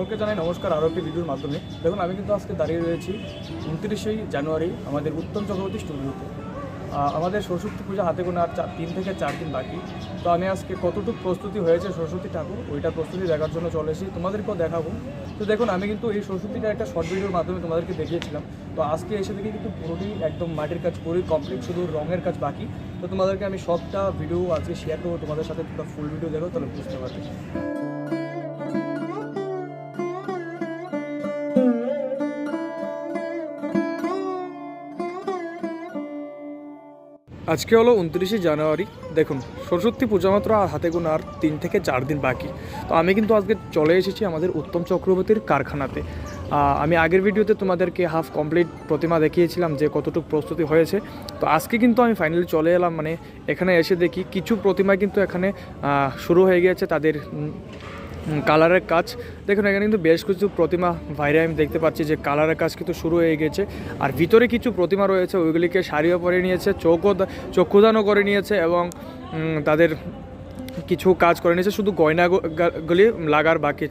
সকলকে জানাই নমস্কার আরও ভিডিওর মাধ্যমে। দেখুন, আমি কিন্তু আজকে দাঁড়িয়ে রয়েছি উনত্রিশেই জানুয়ারি আমাদের উত্তম চক্রবর্তী স্টুডিওতে। আমাদের সরস্বতী পূজা হাতে গোনা আর তিন থেকে চার দিন বাকি। তো আমি আজকে কতটুকু প্রস্তুতি হয়েছে সরস্বতী ঠাকুর, ওইটা প্রস্তুতি দেখার জন্য চলে এসেছি, তোমাদেরকেও দেখাবো। তো দেখুন, আমি কিন্তু এই সরস্বতীটা একটা শর্ট ভিডিওর মাধ্যমে তোমাদেরকে দেখিয়েছিলাম। তো আজকে এসে দেখি কিন্তু পুরোটাই একদম মাটির কাজ পুরোই কমপ্লিট শুধু রঙের কাজ বাকি। তো তোমাদেরকে আমি সবটা ভিডিও আজকে শেয়ার করব, তোমাদের সাথে তোমরা ফুল ভিডিও দেখো, তাহলে বুঝতে পারবে। আজকে হলো উনত্রিশে জানুয়ারি। দেখুন, সরস্বতী পূজা মাত্র আর হাতে গোনা আর তিন থেকে চার দিন বাকি। তো আমি কিন্তু আজকে চলে এসেছি আমাদের উত্তম চক্রবর্তীর কারখানাতে। আমি আগের ভিডিওতে তোমাদেরকে হাফ কমপ্লিট প্রতিমা দেখিয়েছিলাম যে কতটুকু প্রস্তুতি হয়েছে। তো আজকে কিন্তু আমি ফাইনালি চলে এলাম মানে এখানে এসে দেখি কিছু প্রতিমা কিন্তু এখানে শুরু হয়ে গিয়েছে তাদের কালারের কাজ। দেখুন, এখানে কিন্তু বেশ কিছু প্রতিমা বাইরে আমি দেখতে পাচ্ছি যে কালারের কাজ কিন্তু শুরু হয়ে গেছে। আর ভিতরে কিছু প্রতিমা রয়েছে, ওইগুলিকে শাড়িও পরে নিয়েছে, চৌকো চক্ষুদানও করে নিয়েছে এবং তাদের কিছু কাজ করে নিয়েছে, শুধু গয়নাগুলি লাগার বাকি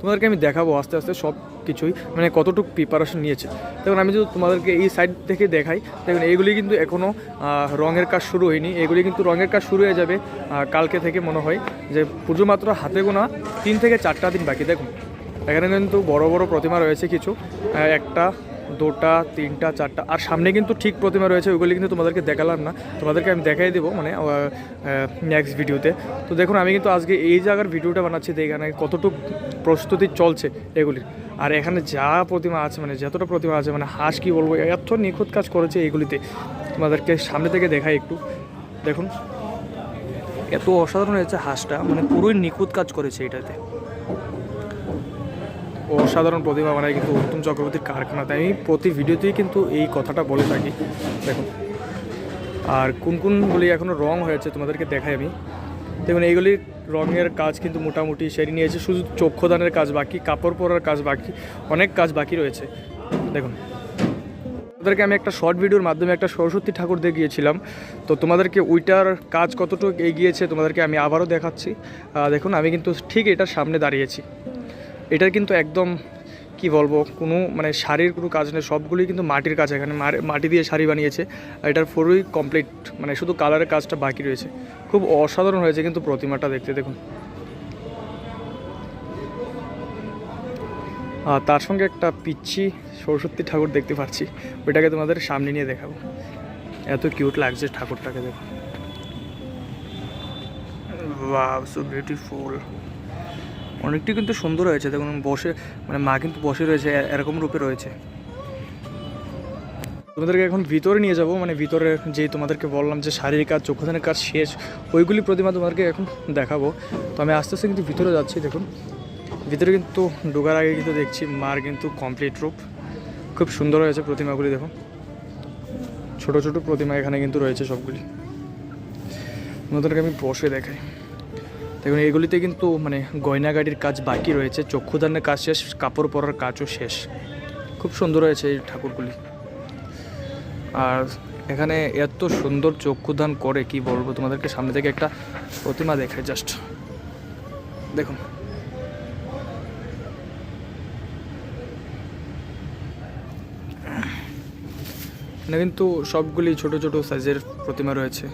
তোমাদেরকে আমি দেখাবো আস্তে আস্তে সব কিছুই মানে কতটুকু প্রিপারেশন নিয়েছে। দেখুন, আমি যদি তোমাদেরকে এই সাইড থেকে দেখাই, দেখুন, এইগুলি কিন্তু এখনও রঙের কাজ শুরু হয়নি। এগুলি কিন্তু রঙের কাজ শুরু হয়ে যাবে কালকে থেকে মনে হয় যে পুজো মাত্র হাতে গোনা তিন থেকে চারটা দিন বাকি। দেখুন, এখানে কিন্তু বড় বড় প্রতিমা রয়েছে কিছু একটা দুটা, তিনটা, চারটা, আর সামনে কিন্তু ঠিক প্রতিমা রয়েছে, ওইগুলি কিন্তু তোমাদেরকে দেখালাম না। তোমাদেরকে আমি দেখাই দেবো মানে নেক্সট ভিডিওতে তো দেখুন, আমি কিন্তু আজকে এই জায়গার ভিডিওটা বানাচ্ছি তো এখানে কতটুকু প্রস্তুতি চলছে এগুলির। আর এখানে যা প্রতিমা আছে মানে যতটা প্রতিমা আছে মানে হাঁস কী বলব, এত নিখুঁত কাজ করেছে এইগুলিতে তোমাদেরকে সামনে থেকে দেখাই একটু। দেখুন, এত অসাধারণ হয়েছে হাঁসটা মানে পুরোই নিখুঁত কাজ করেছে এটাতে। অসাধারণ প্রতিভা বানায় কিন্তু উত্তম চক্রবর্তীর কারখানা। তাই আমি প্রতি ভিডিওতেই কিন্তু এই কথাটা বলে থাকি। দেখুন, আর কোন কোনগুলি এখনও রং হয়েছে তোমাদেরকে দেখাই আমি। দেখুন, এইগুলির রঙের কাজ কিন্তু মোটামুটি সেরে নিয়েছে। শুধু চক্ষুদানের কাজ বাকি, কাপড় পরার কাজ বাকি, অনেক কাজ বাকি রয়েছে। দেখুন, তোমাদেরকে আমি একটা শর্ট ভিডিওর মাধ্যমে একটা সরস্বতী ঠাকুর দেখিয়েছিলাম। তো তোমাদেরকে ওইটার কাজ কতটুকু এগিয়েছে তোমাদেরকে আমি আবারও দেখাচ্ছি। দেখুন, আমি কিন্তু ঠিক এটার সামনে দাঁড়িয়েছি। এটার কিন্তু একদম, কি বলব, কোনো মানে শাড়ির কোনো কাজ নেই, সবগুলোই কিন্তু মাটির কাজ এখানে মাটি দিয়ে শাড়ি বানিয়েছে। আর এটার পুরোই কমপ্লিট মানে শুধু কালারের কাজটা বাকি রয়েছে। খুব অসাধারণ হয়েছে কিন্তু প্রতিমাটা দেখতে, দেখুন। আর তার সঙ্গে একটা পিচ্ছি সরস্বতী ঠাকুর দেখতে পাচ্ছি। ওইটাকে তোমাদের সামনে নিয়ে দেখাবো। এত কিউট লাগছে ঠাকুরটাকে দেখো ওয়াও সো বিউটিফুল অনেকটি কিন্তু সুন্দর হয়েছে। দেখুন, বসে মানে মা কিন্তু বসে রয়েছে এরকম রূপে রয়েছে। তোমাদেরকে এখন ভিতরে নিয়ে যাব মানে ভিতরে যে তোমাদেরকে বললাম যে শারীরিক কাজ চক্ষুদানের কাজ শেষ, ওইগুলি প্রতিমা তোমাদেরকে এখন দেখাবো। তো আমি আস্তে আস্তে কিন্তু ভিতরে যাচ্ছি, দেখুন। ভিতরে কিন্তু ঢোকার আগে কিন্তু দেখছি মার কিন্তু কমপ্লিট রূপ। খুব সুন্দর হয়েছে প্রতিমাগুলি দেখুন ছোট ছোট প্রতিমা এখানে কিন্তু রয়েছে সবগুলি। তোমাদেরকে আমি বসে দেখাই। দেখুন, এগুলিতে কিন্তু মানে গয়নাগাড়ির কাজ বাকি রয়েছে, চক্ষুদানের কাজ শেষ, কাপড় পরার কাজও শেষ। খুব সুন্দর হয়েছে এই ঠাকুরগুলি। আর এখানে এত সুন্দর চক্ষুদান করে, কি বলব তোমাদেরকে, সামনে থেকে একটা প্রতিমা দেখায় জাস্ট দেখুন। কিন্তু সবগুলি ছোট ছোট সাইজের প্রতিমা রয়েছে।